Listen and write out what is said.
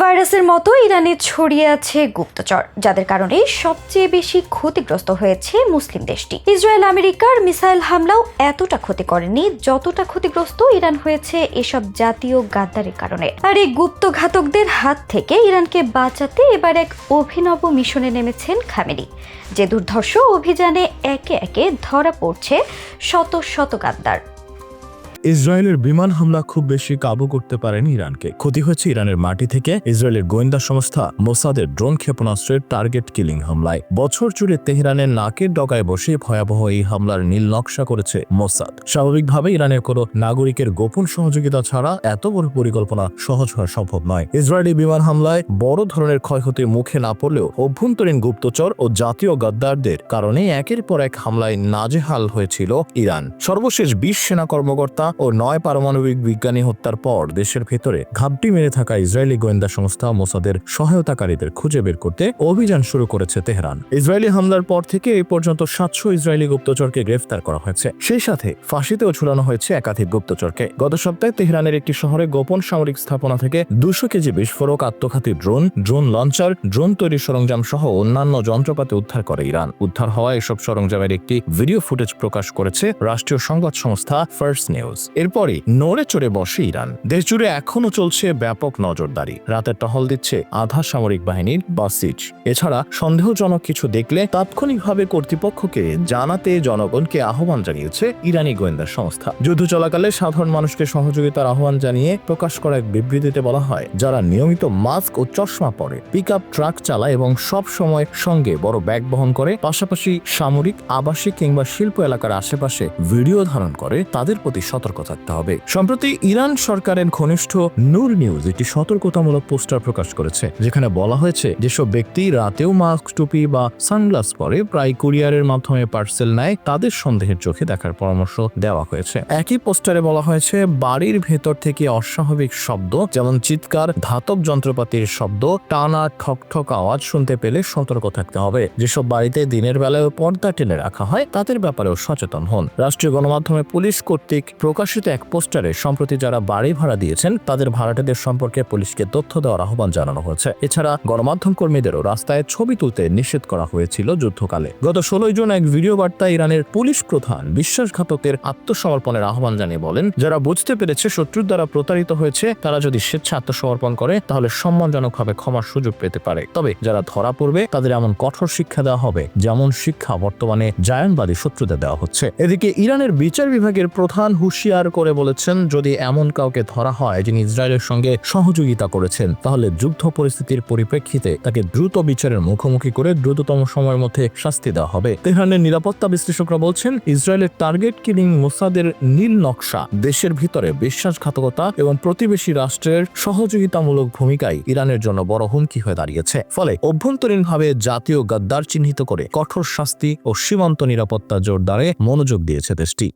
ভাইরাসের মতো ইরানে ছড়িয়ে আছে গুপ্তচর, যাদের কারণে সবচেয়ে বেশি ক্ষতিগ্রস্ত হয়েছে মুসলিম দেশটি। ইসরায়েল, আমেরিকার মিসাইল হামলাও এতটা ক্ষতি করেনি, যতটা ক্ষতিগ্রস্ত ইরান হয়েছে এসব জাতীয় গাদ্দারের কারণে। আর এই গুপ্ত ঘাতকদের হাত থেকে ইরানকে বাঁচাতে এবার এক অভিনব মিশনে নেমেছেন খামেরি। যে দুর্ধর্ষ অভিযানে একে একে ধরা পড়ছে শত শত গাদ্দার। ইসরায়েলের বিমান হামলা খুব বেশি কাবু করতে পারেনি ইরানকে। ক্ষতি হয়েছে ইরানের মাটি থেকে ইসরায়েলের গোয়েন্দা সংস্থা মোসাদের ড্রোন ক্ষেপণাস্ত্রের টার্গেট কিলিং হামলায়। বছর জুড়ে তেহরানের নাকের ডগায় বসে ভয়াবহ এই হামলার নীল নকশা করেছে মোসাদ। স্বাভাবিকভাবে ইরানের কোনো নাগরিকের গোপন সহযোগিতা ছাড়া এত বড় পরিকল্পনা সহজ হওয়া সম্ভব নয়। ইসরায়েলি বিমান হামলায় বড় ধরনের ক্ষয়ক্ষতি মুখে না পড়লেও অভ্যন্তরীণ গুপ্তচর ও জাতীয় গাদ্দারদের কারণে একের পর এক হামলায় নাজেহাল হয়েছিল ইরান। সর্বশেষ বিশ সেনা কর্মকর্তা ও নয় পারমাণবিক বিজ্ঞানী হত্যার পর দেশের ভেতরে ঘাপটি মেরে থাকা ইসরায়েলি গোয়েন্দা সংস্থা মোসাদের সহায়তাকারীদের খুঁজে বের করতে অভিযান শুরু করেছে তেহরান। ইসরায়েলি হামলার পর থেকে এই পর্যন্ত সাতশো ইসরায়েলি গুপ্তচরকে গ্রেফতার করা হয়েছে। সেই সাথে ফাঁসিতেও ঝুলানো হয়েছে একাধিক গুপ্তচরকে। গত সপ্তাহে তেহরানের একটি শহরে গোপন সামরিক স্থাপনা থেকে দুশো কেজি বিস্ফোরক আত্মঘাতী ড্রোন ড্রোন লঞ্চার, ড্রোন তৈরির সরঞ্জাম সহ অন্যান্য যন্ত্রপাতি উদ্ধার করে ইরান। উদ্ধার হওয়া এসব সরঞ্জামের একটি ভিডিও ফুটেজ প্রকাশ করেছে রাষ্ট্রীয় সংবাদ সংস্থা ফার্স্ট নিউজ। এরপরই নড়ে চড়ে বসে ইরান। দেশ জুড়ে এখনও চলছে ব্যাপক নজরদারি। রাতের টহল দিচ্ছে আধা সামরিক বাহিনীর বাসিজ এছাড়া সন্দেহজনক কিছু দেখলে তাৎক্ষণিকভাবে কর্তৃপক্ষকে জানাতে জনগণকে আহ্বান জানিয়েছে ইরানি গোয়েন্দা সংস্থা। যুদ্ধ চলাকালে সাধারণ মানুষকে সহযোগিতার আহ্বান জানিয়ে প্রকাশ করা এক বিবৃতিতে বলা হয়, যারা নিয়মিত মাস্ক ও চশমা পরে পিক ট্রাক চালায় এবং সব সময় সঙ্গে বড় ব্যাগ বহন করে, পাশাপাশি সামরিক, আবাসিক কিংবা শিল্প এলাকার আশেপাশে ভিডিও ধারণ করে, তাদের প্রতি সতর্ক থাকতে হবে। সম্প্রতি ইরান সরকারের ঘনিষ্ঠ নূর নিউজ একটি সতর্কতামূলক পোস্টার প্রকাশ করেছে, যেখানে বলা হয়েছে, যেসব ব্যক্তি রাতেও মাস্ক, টুপি বা সানগ্লাস পরে প্রায় কুরিয়ারের মাধ্যমে পার্সেল নেয়, তাদের সন্দেহের চোখে দেখার পরামর্শ দেওয়া হয়েছে। একই পোস্টারে বলা হয়েছে, বাড়ির ভেতর থেকে অস্বাভাবিক শব্দ, যেমন চিৎকার, ধাতব যন্ত্রপাতির শব্দ, টানা ঠক ঠক আওয়াজ শুনতে পেলে সতর্ক থাকতে হবে। যেসব বাড়িতে দিনের বেলায় পর্দা টেনে রাখা হয়, তাদের ব্যাপারেও সচেতন হন। রাষ্ট্রীয় গণমাধ্যমে পুলিশ কর্তৃক প্রকাশিত এক পোস্টারে, সম্প্রতি যারা বাড়ি ভাড়া দিয়েছেন, তাদের ভাড়াটেদের সম্পর্কে পুলিশকে তথ্য দেওয়ার আহ্বান জানানো হয়েছে। এছাড়া গণমাধ্যম কর্মীদেরও রাস্তায় ছবি তুলতে নিষেধ করা হয়েছিল যুদ্ধকালে। গত ষোলোই জুন এক ভিডিও বার্তায় ইরানের পুলিশ প্রধান বিশ্বাসঘাতকের আত্মসমর্পণের আহ্বান জানিয়ে বলেন, যারা বুঝতে পেরেছে শত্রুর দ্বারা প্রতারিত হয়েছে, তারা যদি স্বেচ্ছা আত্মসমর্পণ করে, তাহলে সম্মানজনকভাবে ক্ষমার সুযোগ পেতে পারে। তবে যারা ধরা পড়বে, তাদের এমন কঠোর শিক্ষা দেওয়া হবে, যেমন শিক্ষা বর্তমানে জায়ানবাদী শত্রুদের দেওয়া হচ্ছে। এদিকে ইরানের বিচার বিভাগের প্রধান হুঁশিয়ার করে বলেছেন, যদি এমন কাউকে ধরা হয় যিনি ইসরায়েলের সঙ্গে সহযোগিতা করেছেন, তাহলে যুদ্ধ পরিস্থিতির পরিপ্রেক্ষিতে তাকে দ্রুত বিচারের মুখোমুখি করে দ্রুততম সময়ের মধ্যে শাস্তি দেওয়া হবে। তেহরানের নিরাপত্তা বিশ্লেষকরা বলছেন, ইসরায়েলের টার্গেট কিলিং মোসাদের নীল নকশা, দেশের ভিতরে বিশ্বাসঘাতকতা এবং প্রতিবেশী রাষ্ট্রের সহযোগিতামূলক ভূমিকায় ইরানের জন্য বড় হুমকি হয়ে দাঁড়িয়েছে। ফলে অভ্যন্তরীণভাবে জাতীয় গাদ্দার চিহ্নিত করে কঠোর শাস্তি ও সীমান্ত নিরাপত্তা জোরদারে মনোযোগ দিয়েছে দেশটি।